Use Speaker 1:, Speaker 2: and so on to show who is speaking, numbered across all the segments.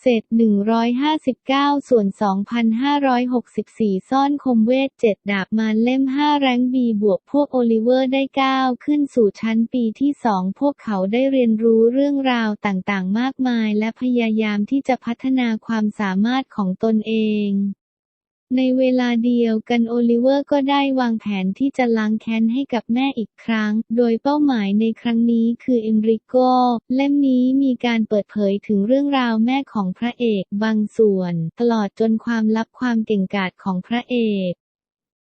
Speaker 1: เศษ 159 ส่วน 2,564 ซ่อนคมเวท 7 ดาบมารเล่ม 5 แรงบีบวกพวกโอลิเวอร์ได้ 9 ขึ้นสู่ชั้นปีที่ 2 พวกเขาได้เรียนรู้เรื่องราวต่างๆ มากมายและพยายามที่จะพัฒนาความสามารถของตนเอง ในเวลาเดียวกันโอลิเวอร์ก็ได้วางแผนที่จะล้างแค้นให้กับแม่อีกครั้ง โดยเป้าหมายในครั้งนี้คือเอมริโก เล่มนี้มีการเปิดเผยถึงเรื่องราวแม่ของพระเอกบางส่วน ตลอดจนความลับความเก่งกาจของพระเอก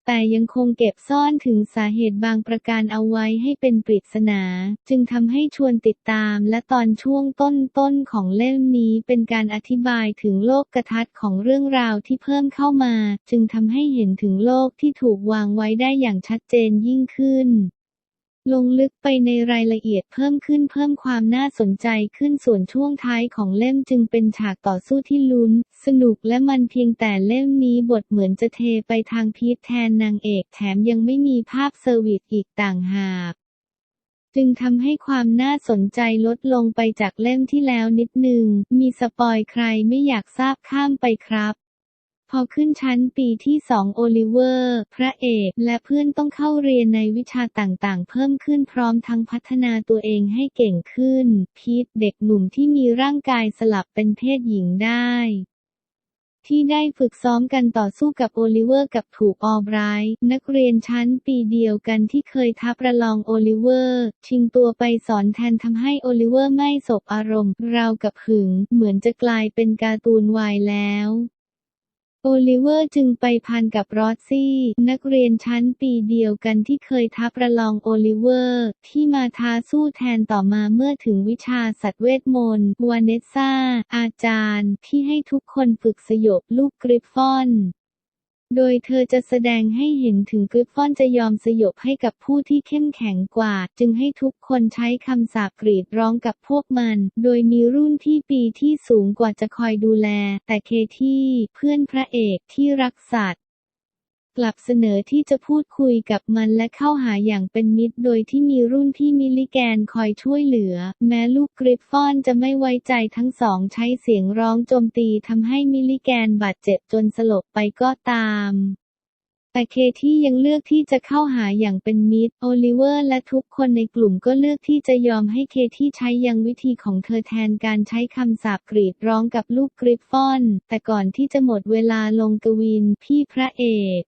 Speaker 1: แต่ยังคงเก็บซ่อนถึงสาเหตุบางประการเอาไว้ให้เป็นปริศนา จึงทำให้ชวนติดตามและตอนช่วงต้นๆของเล่มนี้เป็นการอธิบายถึงโลกกระทัดของเรื่องราวที่เพิ่มเข้ามา จึงทำให้เห็นถึงโลกที่ถูกวางไว้ได้อย่างชัดเจนยิ่งขึ้น ลงลึกไปในรายละเอียดเพิ่มขึ้นเพิ่มความน่าสนใจขึ้นส่วนช่วงท้ายของเล่มจึงเป็นฉากต่อสู้ที่ลุ้น สนุกและมันเพียงแต่เล่มนี้บทเหมือนจะเทไปทางพีทแทนนางเอกแถมยังไม่มีภาพเซอร์วิสอีกต่างหากจึงทำให้ความน่าสนใจลดลงไปจากเล่มที่แล้วนิดหนึ่งมีสปอยใครไม่อยากทราบข้ามไปครับ พอขึ้นชั้นปีที่สองโอลิเวอร์ พระเอกและเพื่อนต้องเข้าเรียนในวิชาต่างๆ เพิ่มขึ้นพร้อมทั้งพัฒนาตัวเองให้เก่งขึ้น พีทเด็กหนุ่มที่มีร่างกายสลับเป็นเพศหญิงได้ที่ได้ฝึกซ้อมกันต่อสู้กับโอลิเวอร์กับถูกออบรท์นักเรียนชั้นปีเดียวกันที่เคยทับประลองโอลิเวอร์ ชิงตัวไปสอนแทนทำให้โอลิเวอร์ไม่สบอารมณ์ ราวกับหึง เหมือนจะกลายเป็นการ์ตูนวายแล้ว โอลิเวอร์จึงไปพันกับรอซี่ นักเรียนชั้นปีเดียวกันที่เคยทับประลองโอลิเวอร์ ที่มาท้าสู้แทนต่อมาเมื่อถึงวิชาสัตว์เวทมนต์วานเนสซาอาจารย์ ที่ให้ทุกคนฝึกสยบลูกกริฟฟอน โดยเธอจะแสดงให้เห็นถึงกริฟฟอนจะยอมสยบให้กับผู้ที่เข้มแข็งกว่า จึงให้ทุกคนใช้คำสาปกรีดร้องกับพวกมัน โดยมีรุ่นที่ปีที่สูงกว่าจะคอยดูแล แต่เคที่เพื่อนพระเอกที่รักสัตว์ กลับเสนอที่จะพูดคุยกับมันและเข้าหาอย่างเป็นมิตร โดยที่มีรุ่นพี่มิลลิแกนคอยช่วยเหลือ แม้ลูกกริฟฟอนจะไม่ไว้ใจทั้งสองใช้เสียงร้องโจมตีทำให้มิลลิแกนบาดเจ็บจนสลบไปก็ตามแต่เคที่ยังเลือกที่จะเข้าหาอย่างเป็นมิตร โอลิเวอร์และทุกคนในกลุ่มก็เลือกที่จะยอมให้เคที่ใช้ยังวิธีของเธอแทนการใช้คำสาปกรีดร้องกับลูกกริฟฟอน แต่ก่อนที่จะหมดเวลาลงกวินพี่พระเอก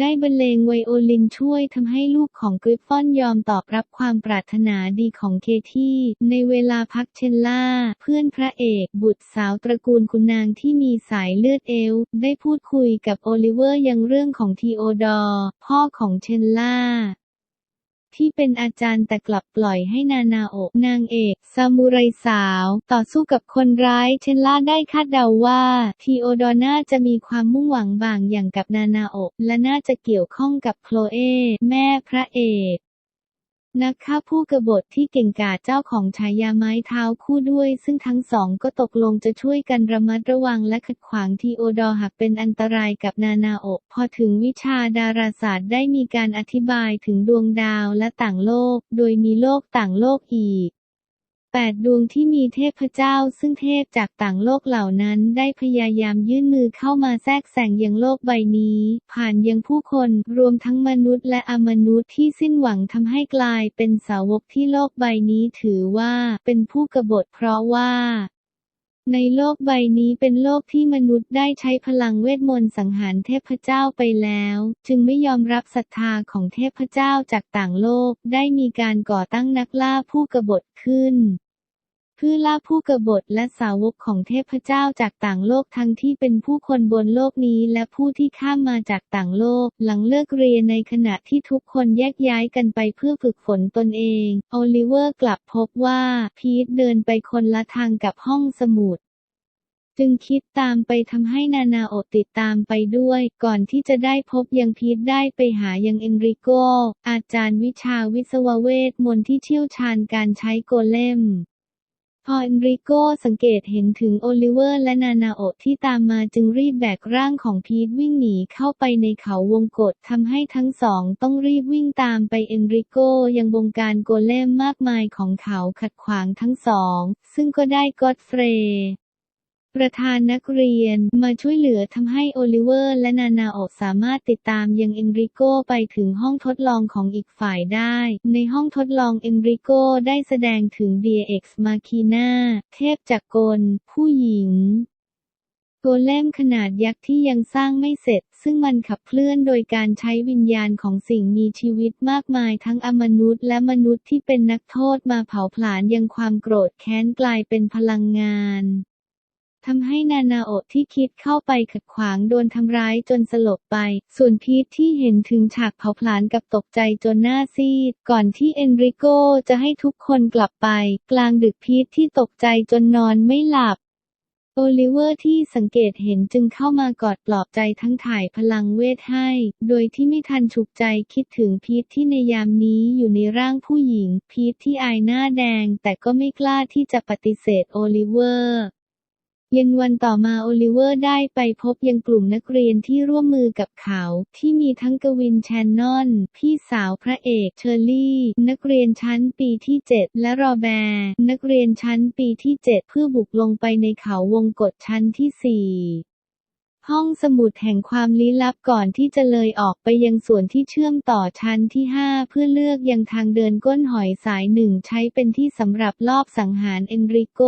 Speaker 1: ได้บรรเลงไวโอลินช่วยทำให้ลูกของกริฟฟอนยอมตอบรับความปรารถนาดีของเคที่ ในเวลาพักเชลล่า เพื่อนพระเอกบุตรสาวตระกูลคุณนางที่มีสายเลือดเอล ได้พูดคุยกับโอลิเวอร์ยังเรื่องของทีโอดอร์ พ่อของเชลล่า ที่เป็นอาจารย์แต่กลับปล่อยให้นานาโอนางเอกซามูไรสาว ต่อสู้กับคนร้ายเชนล่าได้คาดเดาว่า ทีโอดอน่าจะมีความมุ่งหวังบางอย่างกับนานาโอและน่าจะเกี่ยวข้องกับโคลเอ แม่พระเอก นักฆ่าผู้กบฏที่เก่งกาจเจ้าของฉายาไม้เท้าคู่ด้วย ซึ่งทั้งสองก็ตกลงจะช่วยกันระมัดระวังและขัดขวางทีโอดอร์หากเป็นอันตรายกับนานาโอะพอถึงวิชาดาราศาสตร์ได้มีการอธิบายถึงดวงดาวและต่างโลก โดยมีโลกต่างโลกอีก แปดดวงที่มีเทพเจ้า ซึ่งเทพจากต่างโลกเหล่านั้นได้พยายามยื่นมือเข้ามาแทรกแซงยังโลกใบนี้ ผ่านยังผู้คนรวมทั้งมนุษย์และอมนุษย์ที่สิ้นหวังทำให้กลายเป็นสาวกที่โลกใบนี้ถือว่าเป็นผู้กบฏเพราะว่าในโลกใบนี้เป็นโลกที่มนุษย์ได้ใช้พลังเวทมนต์สังหารเทพเจ้าไปแล้ว จึงไม่ยอมรับศรัทธาของเทพเจ้าจากต่างโลก ได้มีการก่อตั้งนักล่าผู้กบฏขึ้น เพื่อล่าผู้กบฏและสาวกของเทพเจ้าจากต่างโลกทั้งที่เป็นผู้คนบนโลกนี้และผู้ที่ข้ามมาจากต่างโลก หลังเลิกเรียนในขณะที่ทุกคนแยกย้ายกันไปเพื่อฝึกฝนตนเอง โอลิเวอร์กลับพบว่าพีทเดินไปคนละทางกับห้องสมุดจึงคิดตามไปทำให้นานาโอติดตามไปด้วย ก่อนที่จะได้พบยังพีทได้ไปหายังเอนริโก อาจารย์วิชาวิศวเวทมนต์ที่เชี่ยวชาญการใช้โกเลม พอเอนริโกสังเกตเห็นถึงโอลิเวอร์และนานาโอะที่ตามมาจึงรีบแบกร่างของพีทวิ่งหนีเข้าไปในเขาวงกฏทำให้ทั้งสองต้องรีบวิ่งตามไปเอนริโกยังบงการโกเลมมากมายของเขาขัดขวางทั้งสอง ซึ่งก็ได้ก็อดเฟร ประธานนักเรียนมาช่วยเหลือทำให้โอลิเวอร์และนานาโอะสามารถติดตามยังเอนริโกไปถึงห้องทดลองของอีกฝ่ายได้ ในห้องทดลองเอนริโกได้แสดงถึง d x Machina เทพจักรกล ผู้หญิงโกเลมขนาดยักษ์ที่ยังสร้างไม่เสร็จ ซึ่งมันขับเคลื่อนโดยการใช้วิญญาณของสิ่งมีชีวิตมากมายทั้งอมนุษย์และมนุษย์ที่เป็นนักโทษมาเผาผลาญยังความโกรธแค้นกลายเป็นพลังงาน ทำให้นานาโอที่คิดเข้าไปขัดขวางโดนทำร้ายจนสลบไป ส่วนพีทที่เห็นถึงฉากเผาผลาญกับตกใจจนหน้าซีด ก่อนที่เอนริโกจะให้ทุกคนกลับไป กลางดึกพีทที่ตกใจจนนอนไม่หลับโอลิเวอร์ที่สังเกตเห็นจึงเข้ามากอดปลอบใจทั้งถ่ายพลังเวทให้ โดยที่ไม่ทันฉุกใจคิดถึงพีทที่ในยามนี้อยู่ในร่างผู้หญิง พีทที่อายหน้าแดงแต่ก็ไม่กล้าที่จะปฏิเสธโอลิเวอร์ เย็นวันต่อมาโอลิเวอร์ได้ไปพบยังกลุ่มนักเรียนที่ร่วมมือกับเขา ที่มีทั้งกวินแชนนอน พี่สาวพระเอกเชอร์รี่ นักเรียนชั้นปีที่ 7 และรอแบร์นักเรียนชั้นปีที่ 7 เพื่อบุกลงไปในเขาวงกฏชั้นที่ 4ห้องสมุดแห่งความลี้ลับก่อนที่จะเลยออกไปยังส่วนที่เชื่อมต่อชั้นที่ 5 เพื่อเลือกยังทางเดินก้นหอยสายหนึ่งใช้เป็นที่สำหรับลอบสังหารเอนริโก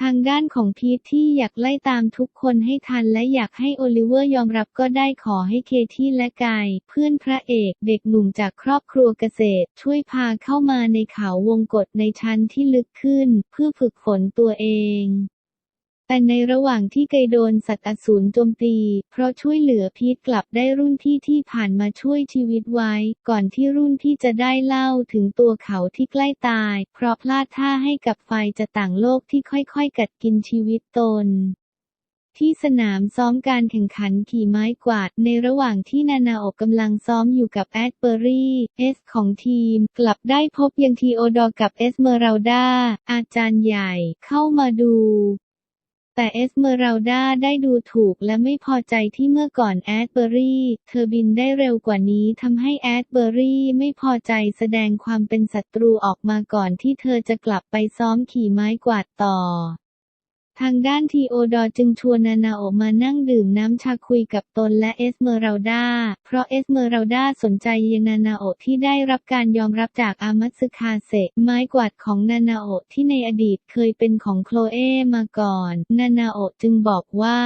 Speaker 1: ทางด้านของพีทที่อยากไล่ตามทุกคนให้ทันและอยากให้โอลิเวอร์ยอมรับก็ได้ขอให้เคที่และกาย เพื่อนพระเอกเด็กหนุ่มจากครอบครัวเกษตร ช่วยพาเข้ามาในเขาวงกฏในชั้นที่ลึกขึ้น เพื่อฝึกฝนตัวเอง แต่ในระหว่างที่ไกโดนสัตว์อสูรโจมตี เพราะช่วยเหลือพีทกลับได้รุ่นพี่ที่ผ่านมาช่วยชีวิตไว้ ก่อนที่รุ่นพี่จะได้เล่าถึงตัวเขาที่ใกล้ตาย เพราะพลาดท่าให้กับไฟจะต่างโลกที่ค่อยๆ กัดกินชีวิตตนที่สนามซ้อมการแข่งขันขี่ไม้กวาด ในระหว่างที่นานาโอกกำลังซ้อมอยู่กับแอดเบอรี่เอสของทีม กลับได้พบยังทีโอดอร์กับเอสเมอรัลดาอาจารย์ใหญ่เข้ามาดู แต่เอสเมอราลดาได้ดูถูกและไม่พอใจที่เมื่อก่อนแอดเบอรี่ เธอบินได้เร็วกว่านี้ทำให้แอดเบอรี่ไม่พอใจแสดงความเป็นศัตรูออกมาก่อนที่เธอจะกลับไปซ้อมขี่ไม้กวาดต่อ ทางด้านทีโอดอร์จึงชวนนานาโอมานั่งดื่มน้ำชาคุยกับตนและเอสเมอราลดา เพราะเอสเมอราลดาสนใจยังนานาโอที่ได้รับการยอมรับจากอามัตสึคาเซไม้กวาดของนานาโอที่ในอดีตเคยเป็นของโคลเอมาก่อน นานาโอจึงบอกว่า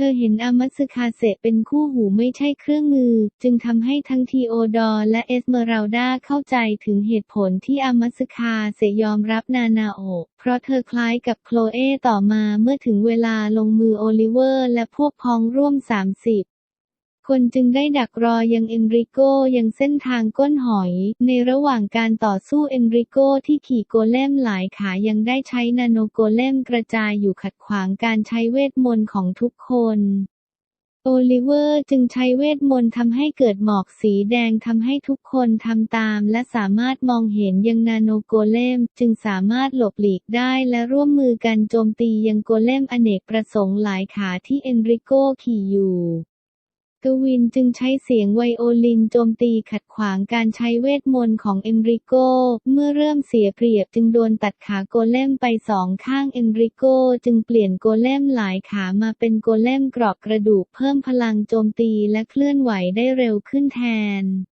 Speaker 1: เธอเห็นอามัตสึคาเซเป็นคู่หูไม่ใช่เครื่องมือ จึงทำให้ทั้งทีโอดอร์และเอสเมราลดาเข้าใจถึงเหตุผลที่อามัตสึคาเซยอมรับนานาโอเพราะเธอคล้ายกับโคลเอต่อมาเมื่อถึงเวลาลงมือโอลิเวอร์และพวกพ้องร่วม 30 คนจึงได้ดักรอยังเอนริโกยังเส้นทางก้นหอย ในระหว่างการต่อสู้เอนริโกที่ขี่โกเลมหลายขายังได้ใช้นาโนโกเลมกระจายอยู่ขัดขวางการใช้เวทมนต์ของทุกคนโอลิเวอร์จึงใช้เวทมนต์ทำให้เกิดหมอกสีแดงทำให้ทุกคนทำตาม และสามารถมองเห็นยังนาโนโกเลม จึงสามารถหลบหลีกได้และร่วมมือกันโจมตียังโกเลมอเนกประสงค์หลายขาที่เอนริโกขี่อยู่ กวินจึงใช้เสียงไวโอลินโจมตีขัดขวางการใช้เวทมนต์ของเอนริโก เมื่อเริ่มเสียเปรียบจึงโดนตัดขาโกเลมไปสองข้างเอนริโก จึงเปลี่ยนโกเลมหลายขามาเป็นโกเลมกรอกกระดูกเพิ่มพลังโจมตีและเคลื่อนไหวได้เร็วขึ้นแทน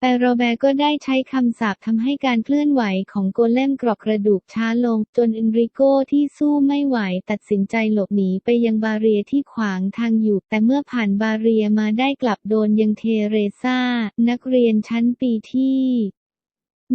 Speaker 1: แต่โรแบร์ก็ได้ใช้คำสาปทำให้การเคลื่อนไหวของโกเลมกรอกกระดูกช้าลง จนเอนริโกที่สู้ไม่ไหวตัดสินใจหลบหนีไปยังบาเรียที่ขวางทางอยู่ แต่เมื่อผ่านบาเรียมาได้กลับโดนยังเทเรซานักเรียนชั้นปีที่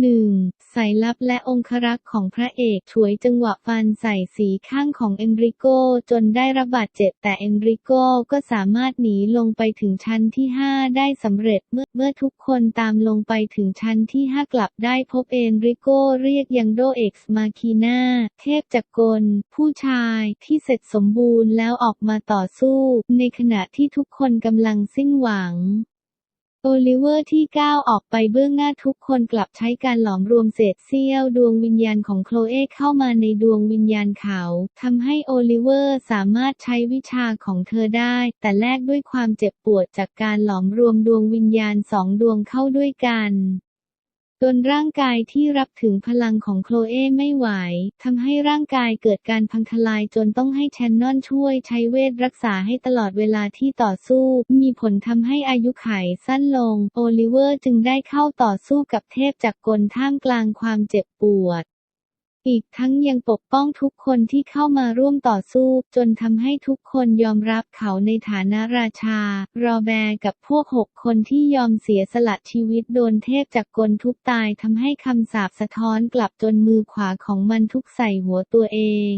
Speaker 1: หนึ่งสายลับและองครักษ์ของพระเอกฉวยจังหวะฟันใส่สีข้างของเอนริโกจนได้รับบาดเจ็บแต่เอนริโกก็สามารถหนีลงไปถึงชั้นที่ 5 ได้สำเร็จเมื่อเมื่อทุกคนตามลงไปถึงชั้นที่ 5 กลับได้พบเอนริโกเรียกยังโดเอ็กซ์มาคีนาเทพจักรกล ผู้ชายที่เสร็จสมบูรณ์แล้วออกมาต่อสู้ ในขณะที่ทุกคนกำลังสิ้นหวัง โอลิเวอร์ที่ก้าวออกไปเบื้องหน้าทุกคนกลับใช้การหลอมรวมเศษเสี้ยวดวงวิญญาณของโคลเอเข้ามาในดวงวิญญาณเขาทำให้โอลิเวอร์สามารถใช้วิชาของเธอได้ แต่แลกด้วยความเจ็บปวดจากการหลอมรวมดวงวิญญาณสองดวงเข้าด้วยกัน จนร่างกายที่รับถึงพลังของโคลเอไม่ไหวทำให้ร่างกายเกิดการพังทลายจนต้องให้แชนนอนช่วยใช้เวทรักษาให้ตลอดเวลาที่ต่อสู้ มีผลทำให้อายุไขสั้นลง โอลิเวอร์จึงได้เข้าต่อสู้กับเทพจากกลท่ามกลางความเจ็บปวด อีกทั้งยังปกป้องทุกคนที่เข้ามาร่วมต่อสู้ จนทำให้ทุกคนยอมรับเขาในฐานะราชา รอแบร์กับพวกหกคนที่ยอมเสียสละชีวิตโดนเทพจากกลทุบตายทำให้คำสาปสะท้อนกลับจนมือขวาของมันทุกใส่หัวตัวเอง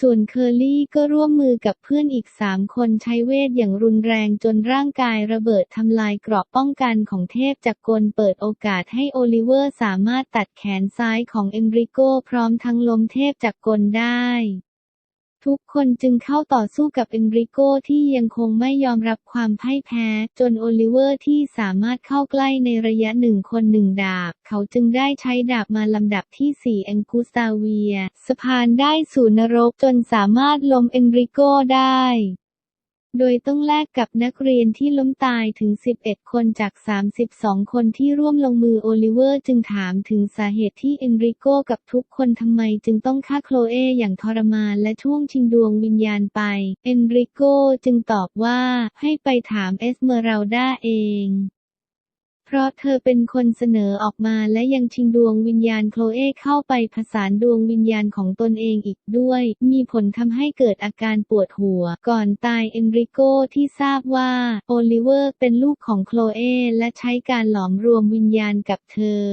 Speaker 1: ส่วนเคอร์ลี่ก็ร่วมมือกับเพื่อนอีกสามคนใช้เวทอย่างรุนแรงจนร่างกายระเบิดทำลายเกราะป้องกันของเทพจักรกลเปิดโอกาสให้โอลิเวอร์สามารถตัดแขนซ้ายของเอนริโกพร้อมทั้งล้มเทพจักรกลได้ ทุกคนจึงเข้าต่อสู้กับเอนริโกที่ยังคงไม่ยอมรับความพ่ายแพ้ จนโอลิเวอร์ที่สามารถเข้าใกล้ในระยะหนึ่งคนหนึ่งดาบ เขาจึงได้ใช้ดาบมาลำดับที่ 4 แองกูสตาเวีย สะพานได้สู่นรกจนสามารถล้มเอนริโกได้ โดยต้องแลกกับนักเรียนที่ล้มตายถึง 11 คนจาก 32 คนที่ร่วมลงมือโอลิเวอร์จึงถามถึงสาเหตุที่เอนริโกกับทุกคนทำไมจึงต้องฆ่าโคลเออย่างทรมานและช่วงชิงดวงวิญญาณไป เอนริโกจึงตอบว่าให้ไปถามเอสเมอราลดาเอง เพราะเธอเป็นคนเสนอออกมาและยังชิงดวงวิญญาณโคลเอเข้าไปผสานดวงวิญญาณของตนเองอีกด้วย มีผลทำให้เกิดอาการปวดหัว ก่อนตายเอนริโกที่ทราบว่า โอลิเวอร์เป็นลูกของโคลเอและใช้การหลอมรวมวิญญาณกับเธอ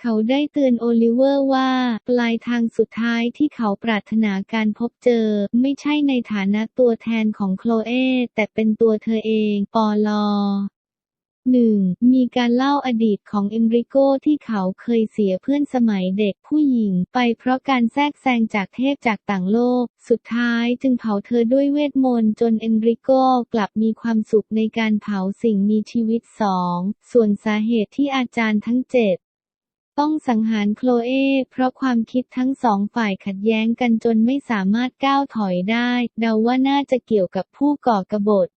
Speaker 1: เขาได้เตือนโอลิเวอร์ว่า ปลายทางสุดท้ายที่เขาปรารถนาการพบเจอ ไม่ใช่ในฐานะตัวแทนของโคลเอแต่เป็นตัวเธอเอง ปอลอ หนึ่งมีการเล่าอดีตของเอนริโกที่เขาเคยเสียเพื่อนสมัยเด็กผู้หญิงไปเพราะการแทรกแซงจากเทพจากต่างโลก สุดท้ายจึงเผาเธอด้วยเวทมนต์จนเอนริโกกลับมีความสุขในการเผาสิ่งมีชีวิตสองส่วนสาเหตุที่อาจารย์ทั้งเจ็ดต้องสังหารโคลเอ เพราะความคิดทั้งสองฝ่ายขัดแย้งกันจนไม่สามารถก้าวถอยได้ เดาว่าน่าจะเกี่ยวกับผู้ก่อกบฏ